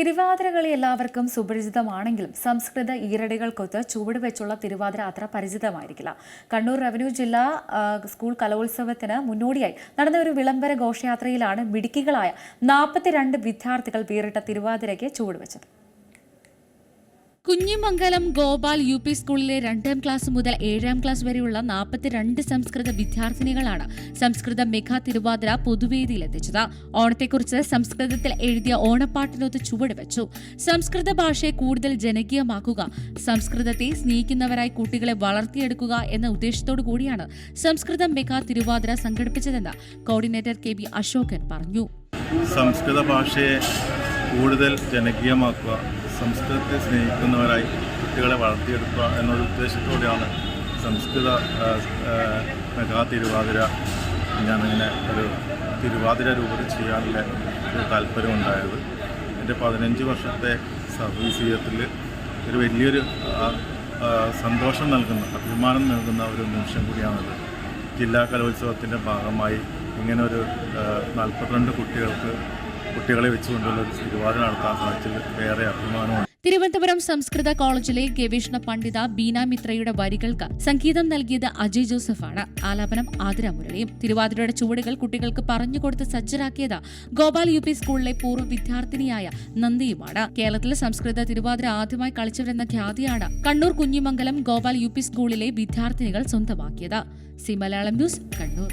തിരുവാതിരകളി എല്ലാവർക്കും സുപരിചിതമാണെങ്കിലും സംസ്കൃത ഈരടികൾക്കൊത്ത് ചുവട് വെച്ചുള്ള തിരുവാതിര അത്ര പരിചിതമായിരിക്കില്ല. കണ്ണൂർ റവന്യൂ ജില്ലാ സ്കൂൾ കലോത്സവത്തിന് മുന്നോടിയായി നടന്ന ഒരു വിളംബര ഘോഷയാത്രയിലാണ് മിടുക്കികളായ നാൽപ്പത്തിരണ്ട് വിദ്യാർത്ഥികൾ വീറിട്ട തിരുവാതിരയ്ക്ക് ചുവടുവെച്ചത് കുഞ്ഞിമംഗലം ഗോപാൽ യു പി സ്കൂളിലെ രണ്ടാം ക്ലാസ് മുതൽ ഏഴാം ക്ലാസ് വരെയുള്ള നാൽപ്പത്തിരണ്ട് സംസ്കൃത വിദ്യാർത്ഥിനികളാണ് സംസ്കൃത മെഗാ തിരുവാതിര പൊതുവേദിയിലെത്തിച്ചത് ഓണത്തെക്കുറിച്ച് സംസ്കൃതത്തിൽ എഴുതിയ ഓണപ്പാട്ടിനൊത്ത് ചുവടുവെച്ചു സംസ്കൃത ഭാഷയെ കൂടുതൽ ജനകീയമാക്കുക സംസ്കൃതത്തെ സ്നേഹിക്കുന്നവരായി കുട്ടികളെ വളർത്തിയെടുക്കുക എന്ന ഉദ്ദേശത്തോടു കൂടിയാണ് സംസ്കൃത മെഗാ തിരുവാതിര സംഘടിപ്പിച്ചതെന്ന് കോർഡിനേറ്റർ കെ ബി അശോകൻ പറഞ്ഞു. സംസ്കൃത ഭാഷയെ കൂടുതൽ ജനകീയമാക്കുക സംസ്കൃതത്തെ സ്നേഹിക്കുന്നവരായി കുട്ടികളെ വളർത്തിയെടുക്കുക എന്നൊരു ഉദ്ദേശത്തോടെയാണ് സംസ്കൃത മെഗാ തിരുവാതിര ഞാനിങ്ങനെ ഒരു തിരുവാതിര രൂപത്തിൽ ചെയ്യാനുള്ള ഒരു താല്പര്യമുണ്ടായത് എന്റെ പതിനഞ്ച് വർഷത്തെ സർവീസ് ജീവിതത്തിൽ ഒരു വലിയൊരു സന്തോഷം നൽകുന്ന അഭിമാനം നൽകുന്ന ഒരു നിമിഷം കൂടിയാണത്. ജില്ലാ കലോത്സവത്തിന്റെ ഭാഗമായി ഇങ്ങനെ ഒരു നാൽപ്പത്തിരണ്ട് കുട്ടികൾക്ക് കുട്ടികളെ വെച്ചുകൊണ്ടുള്ള ഒരു നടത്താൻ സാധിച്ചത് വേറെ അഭിമാനമാണ്. തിരുവനന്തപുരം സംസ്കൃത കോളേജിലെ ഗവേഷണ പണ്ഡിത ബീന മിത്രയുടെ വരികൾക്ക് സംഗീതം നൽകിയത് അജയ് ജോസഫാണ്. ആലാപനം ആതിര മുരളിയും തിരുവാതിരയുടെ ചുവടുകൾ കുട്ടികൾക്ക് പറഞ്ഞുകൊടുത്ത് സജ്ജരാക്കിയത് ഗോപാൽ യു പി സ്കൂളിലെ പൂർവ വിദ്യാർത്ഥിനിയായ നന്ദിയുമാണ്. കേരളത്തിലെ സംസ്കൃത തിരുവാതിര ആദ്യമായി കളിച്ചവരെന്ന ഖ്യാതിയാണ് കണ്ണൂർ കുഞ്ഞിമംഗലം ഗോപാൽ യു പി സ്കൂളിലെ വിദ്യാർത്ഥിനികൾ സ്വന്തമാക്കിയത്. C Malayalam news Kannur.